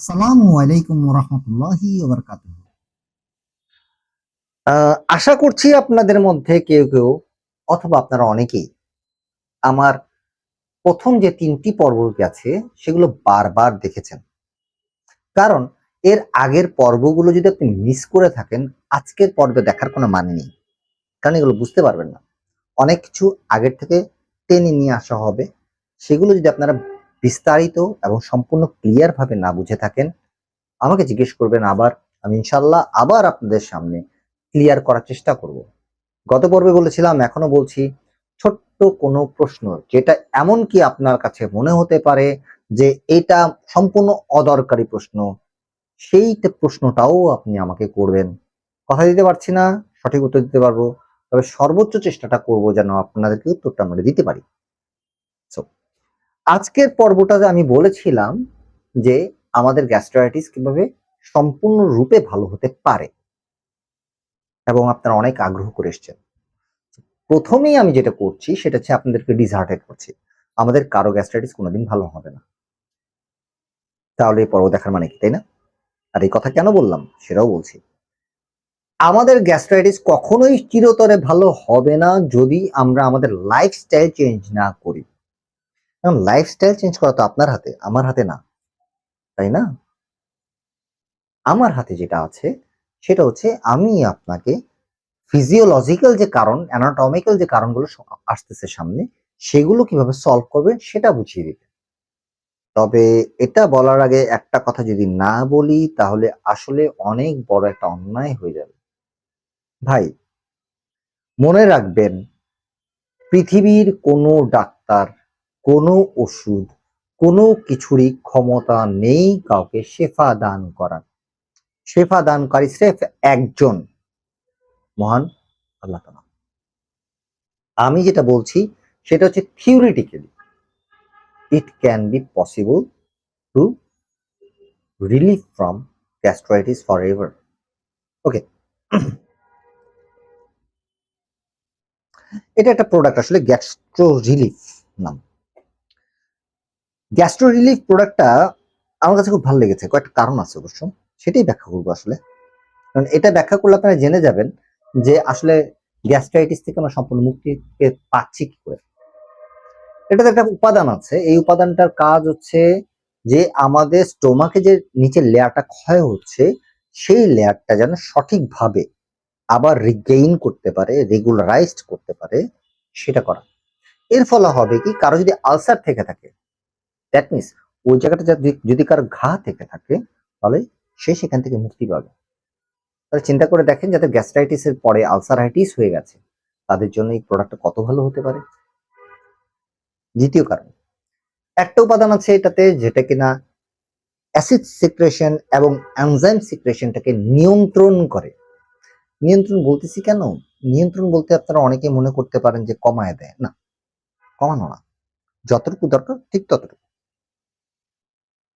আসসালামু আলাইকুম রহমতুল্লাহি আশা করছি আপনাদের মধ্যে কেউ কেউ অথবা আপনারা অনেকেই আমার প্রথম যে তিনটি পর্ব গেছে সেগুলো বারবার দেখেছেন। কারণ এর আগের পর্বগুলো যদি আপনি মিস করে থাকেন, আজকের পর্বে দেখার কোনো মানে নেই। কারণ এগুলো বুঝতে পারবেন না। অনেক কিছু আগের থেকে টেনে নিয়ে আসা হবে। সেগুলো যদি আপনারা বিস্তারিত এবং সম্পূর্ণ ক্লিয়ার ভাবে না বুঝে থাকেন আমাকে জিজ্ঞেস করবেন আবার আমি ইনশাল্লাহ আবার আপনাদের সামনে ক্লিয়ার করার চেষ্টা করব। গত পর্বে বলেছিলাম এখনও বলছি ছোট্ট কোনো প্রশ্ন যেটা এমন কি আপনার কাছে মনে হতে পারে যে এটা সম্পূর্ণ অদরকারি প্রশ্ন সেই প্রশ্নটাও আপনি আমাকে করবেন। কথা দিতে পারছি না সঠিক উত্তর দিতে পারব তবে সর্বোচ্চ চেষ্টাটা করব যেন আপনাদেরকে উত্তরটা আমরা দিতে পারি। So, আজকের পর্বটাতে আমি বলেছিলাম যে আমাদের গ্যাস্ট্রাইটিস কীভাবে সম্পূর্ণ রূপে ভালো হতে পারে এবং আপনারা অনেক আগ্রহ করে এসছেন। প্রথমেই আমি যেটা করছি সেটা হচ্ছে আপনাদেরকে ডিসহার্টেড করছি। আমাদের কারও গ্যাস্ট্রাইটিস কোনোদিন ভালো হবে না। তাহলে এই পর্ব দেখার মানে কি, তাই না? আর এই কথা কেন বললাম সেটাও বলছি। আমাদের গ্যাস্ট্রাইটিস কখনোই চিরতরে ভালো হবে না যদি আমরা আমাদের লাইফস্টাইল চেঞ্জ না করি। কারণ লাইফস্টাইল চেঞ্জ করা তো আপনার হাতে, আমার হাতে না। তাই না? আমার হাতে যেটা আছে, সেটা হচ্ছে আমি আপনাকে ফিজিওলজিক্যাল যে কারণ অ্যানাটমিক্যাল যে কারণগুলো আসতেছে সামনে, সেগুলো কীভাবে সলভ করবে সেটা বুঝিয়ে দিবে তবে এটা বলার আগে একটা কথা যদি না বলি, তাহলে আসলে অনেক বড় একটা অন্যায় হয়ে যাবে। ভাই, মনে রাখবেন, পৃথিবীর কোনো ডাক্তার কোনো ওষুধ, কোনো কিছুরই ক্ষমতা নেই কাউকে শেফা দান করার। শেফা দানকারী স্রেফ একজন। মহান আল্লাহ তাআলা। আমি যেটা বলছি, সেটা হচ্ছে theoretically it can be possible to relief from gastritis forever okay এটা একটা প্রোডাক্ট আসলে গ্যাস্ট্রো রিলিফ নাম। গ্যাস্ট্রো রিলিফ প্রোডাক্টটা আমার কাছে খুব ভালো লেগেছে। কয়েকটা কারণ আছে অবশ্য। সেটাই ব্যাখ্যা করব আসলে। কারণ এটা ব্যাখ্যা করলে আপনারা জেনে যাবেন যে আসলে গ্যাস্ট্রাইটিস থেকে আমরা সম্পূর্ণ মুক্তি পাচ্ছি কি করে। এটাতে একটা উপাদান আছে। এই উপাদানটার কাজ হচ্ছে যে আমাদের স্টোমাকে যে নিচের লেয়ারটা ক্ষয় হচ্ছে, সেই লেয়ারটা যেন সঠিকভাবে আবার রিগেইন করতে পারে রেগুলারাইজড করতে পারে, সেটা করা। এর ফলে হবে কি? কারও যদি আলসার থেকে থাকে দ্যাট মিনস ওই জায়গাটা যদি কারও ঘা থেকে থাকে, তাহলে সে সেখান থেকে মুক্তি পাবে। তাহলে চিন্তা করে দেখেন যাদের গ্যাস্ট্রাইটিসের পরে আলসারাইটিস হয়ে গেছে, তাদের জন্য এই প্রোডাক্টটা কত ভালো হতে পারে? দ্বিতীয় কারণ, একটা উপাদান আছে এটাতে যেটা কিনা অ্যাসিড সিক্রেশন এবং এনজাইম সিক্রেশনটাকে নিয়ন্ত্রণ করে। নিয়ন্ত্রণ বলতেছি কেন? নিয়ন্ত্রণ বলতে আপনারা অনেকে মনে করতে পারেন যে কমায় দেয়। না, কমানো না। যতটুকু দরকার ঠিক ততটুকু।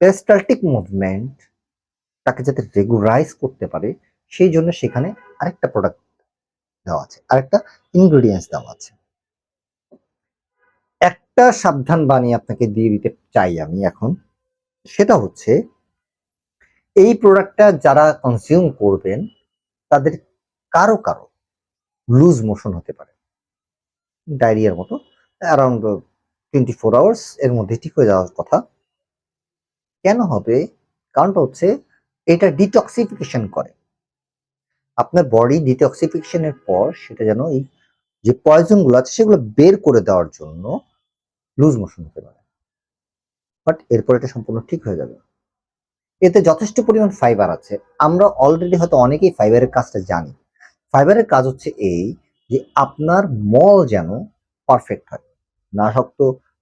পেরিস্টালটিক মুভমেন্ট তাকে যাতে রেগুলারাইজ করতে পারে, সেই জন্য সেখানে আরেকটা প্রোডাক্ট দেওয়া আছে, আরেকটা ইনগ্রেডিয়েন্টস দেওয়া আছে। একটা সাবধান বাণী আপনাকে দিয়ে দিতে চাই আমি এখন, সেটা হচ্ছে এই প্রোডাক্টটা যারা কনজিউম করবেন, তাদের কারও কারও লুজ মোশন হতে পারে। ডায়রিয়ার মতো অ্যারাউন্ড টোয়েন্টি ফোর আওয়ার্স এর মধ্যে ঠিক হয়ে যাওয়ার কথা। কেন হবে? কারণটা হচ্ছে এটা ডিটক্সিফিকেশন করে। আপনার বডি ডিটক্সিফিকেশনের পর সেটা যেন এই যে পয়জনগুলো আছে সেগুলো বের করে দেওয়ার জন্য লুজ মোশন হতে পারে। বাট এরপর এটা সম্পূর্ণ ঠিক হয়ে যাবে। এতে যথেষ্ট পরিমাণ ফাইবার আছে। আমরা অলরেডি হয়তো অনেকেই ফাইবারের কাজটা জানি। ফাইবারের কাজ হচ্ছে এই যে আপনার মল যেন পারফেক্ট হয়। না শক্ত,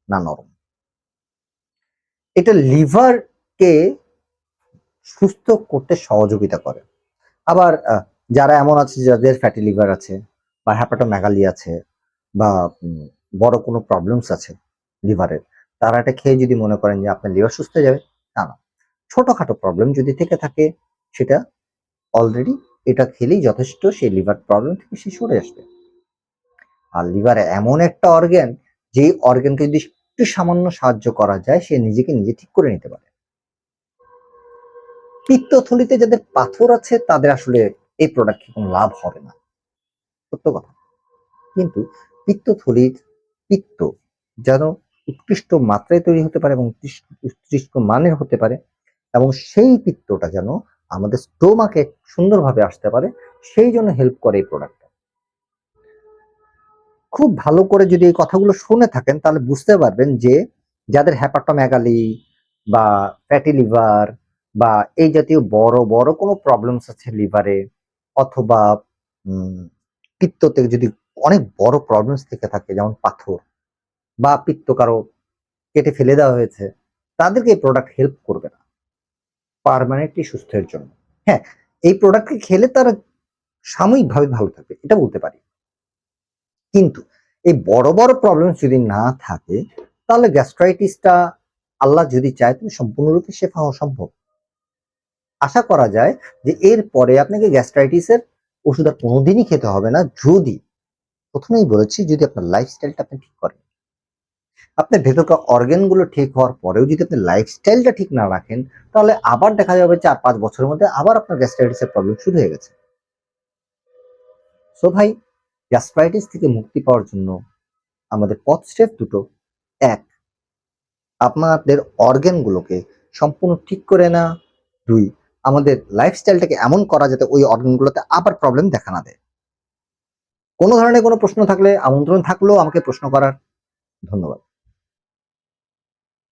না নরম। এটা লিভারকে সুস্থ করতে সহযোগিতা করে। আবার যারা এমন আছে যাদের ফ্যাটি লিভার আছে বা হ্যাপাটোম্যাগালি আছে বা বড় কোনো প্রবলেমস আছে লিভারের, তারা এটা খেয়ে যদি মনে করেন যে আপনার লিভার সুস্থ হয়ে যাবে, তা না। ছোটোখাটো প্রবলেম যদি থেকে থাকে, সেটা অলরেডি এটা খেলেই যথেষ্ট সেই লিভার প্রবলেম থেকে সে সরে আসবে। আর লিভার এমন একটা অর্গান যে অর্গানকে যদি একটু সামান্য সাহায্য করা যায়, সে নিজেকে নিজে ঠিক করে নিতে পারে। পিত্তথলিতে যাদের পাথর আছে, তাদের আসলে এই প্রোডাক্ট কোনো লাভ হবে না। সত্য কথা। কিন্তু পিত্তথলির পিত্ত যেন উৎকৃষ্ট মাত্রায় তৈরি হতে পারে এবং উৎকৃষ্ট- মানের হতে পারে এবং সেই পিত্তটা যেন আমাদের স্টোমাকে সুন্দরভাবে আসতে পারে, সেই জন্য হেল্প করে এই প্রোডাক্টটা খুব ভালো করে যদি এই কথাগুলো শুনে থাকেন, তাহলে বুঝতে পারবেন যে যাদের হ্যাপাটোম্যাগালি বা ফ্যাটি লিভার বা এই জাতীয় বড় বড় কোনো প্রবলেমস আছে লিভারে অথবা পিত্ততে যদি অনেক বড় প্রবলেমস থেকে থাকে, যেমন পাথর বা পিত্ত কারও কেটে ফেলে দেওয়া হয়েছে, তাদেরকে এই প্রোডাক্ট হেল্প করবে না। পারমানেন্টলি সুস্থের জন্য। হ্যাঁ এই প্রোডাক্টকে খেলে তারা সাময়িকভাবে ভালো থাকবে, এটা বলতে পারি। কিন্তু এই বড় বড় প্রবলেম যদি না থাকে, তাহলে গ্যাস্ট্রাইটিসটা আল্লাহ যদি চায় তুমি সম্পূর্ণরূপে শেফা হওয়া সম্ভব। আশা করা যায় যে এর পরে আপনাকে গ্যাস্ট্রাইটিসের ওষুধ আর কোনোদিনই খেতে হবে না, যদি প্রথমেই বলেছি যদি আপনার লাইফস্টাইলটা আপনি ঠিক করেন। আপনার ভেতরকার অর্গানগুলো ঠিক হওয়ার পরেও যদি আপনি লাইফস্টাইলটা ঠিক না রাখেন, তাহলে আবার দেখা যাবে চার পাঁচ বছরের মধ্যে আবার আপনার গ্যাস্ট্রাইটিসের প্রবলেম শুরু হয়ে গেছে। সো ভাই গ্যাস্ট্রাইটিস থেকে মুক্তি পাওয়ার জন্য আমাদের পথ স্টেপ দুটো। এক, আপনাদের অর্গ্যানগুলোকে সম্পূর্ণ ঠিক করে না। দুই, আমাদের লাইফস্টাইলটাকে এমন করা যাতে ওই অর্গানগুলোতে আবার প্রবলেম দেখা না দেয়। কোনো ধরনের কোনো প্রশ্ন থাকলে আমন্ত্রণ থাকলেও আমাকে প্রশ্ন করার। ধন্যবাদ।